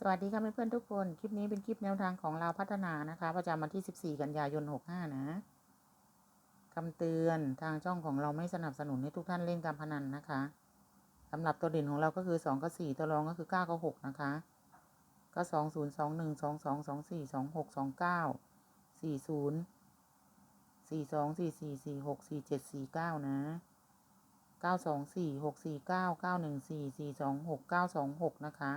สวัสดีค่ะเพื่อนๆทุกคน คลิปนี้เป็นคลิปแนวทางของเราพัฒนานะคะ ประจำวันที่ 14 กันยายน 65 นะคำเตือนทางช่องของเราไม่สนับสนุนให้ทุกท่านเล่นการพนันนะคะสำหรับตัวเด่นของเราก็คือ 2 กับ 4 ตัวรองก็คือ 9 กับ 6 นะคะ ก็ 2 0 2 1 2 2 2 4 2 6 2 9 4 0 4 2 4 4 4 6 4 7 4 9 นะ 9 2 4 6 4 9 9 1 4 4 2 6 9 2 6 นะคะ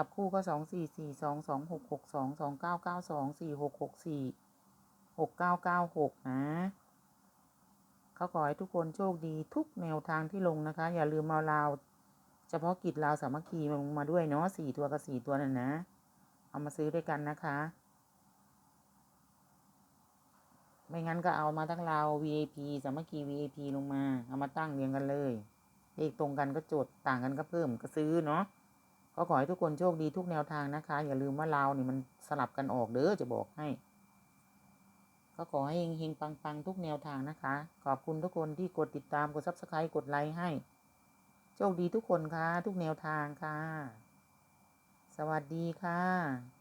จับคู่ก็สองสี่สี่สองสองหกหกสองสองเก้าเก้าสองสี่หกหกสี่หกเก้าเก้าหกนะเขาขอให้ทุกคนโชคดีทุกแนวทางที่ลงนะคะ อย่าลืมเอาลาวเฉพาะกิจลาวสามัคคีมาลงมาด้วยเนาะสี่ตัวกับสี่ตัวนั่นนะ เอามาซื้อด้วยกันนะคะ ไม่งั้นก็เอามาทั้งลาว VIP สามัคคี VIP ลงมา เอามาตั้งเรียงกันเลยเลขตรงกันก็จดต่างกันก็เพิ่มก็ซื้อเนาะ ก็ขอให้ทุกคนโชคดีทุกแนวทางนะคะ อย่าลืมว่าเราเนี่ยมันสลับกันออกเด้อจะบอกให้ ก็ขอให้เฮงๆปังๆ ทุกแนวทางนะคะ ขอบคุณทุกคนที่กดติดตามกดซับสไครต์กดไลค์ให้ โชคดีทุกคนค่ะ ทุกแนวทางค่ะ สวัสดีค่ะ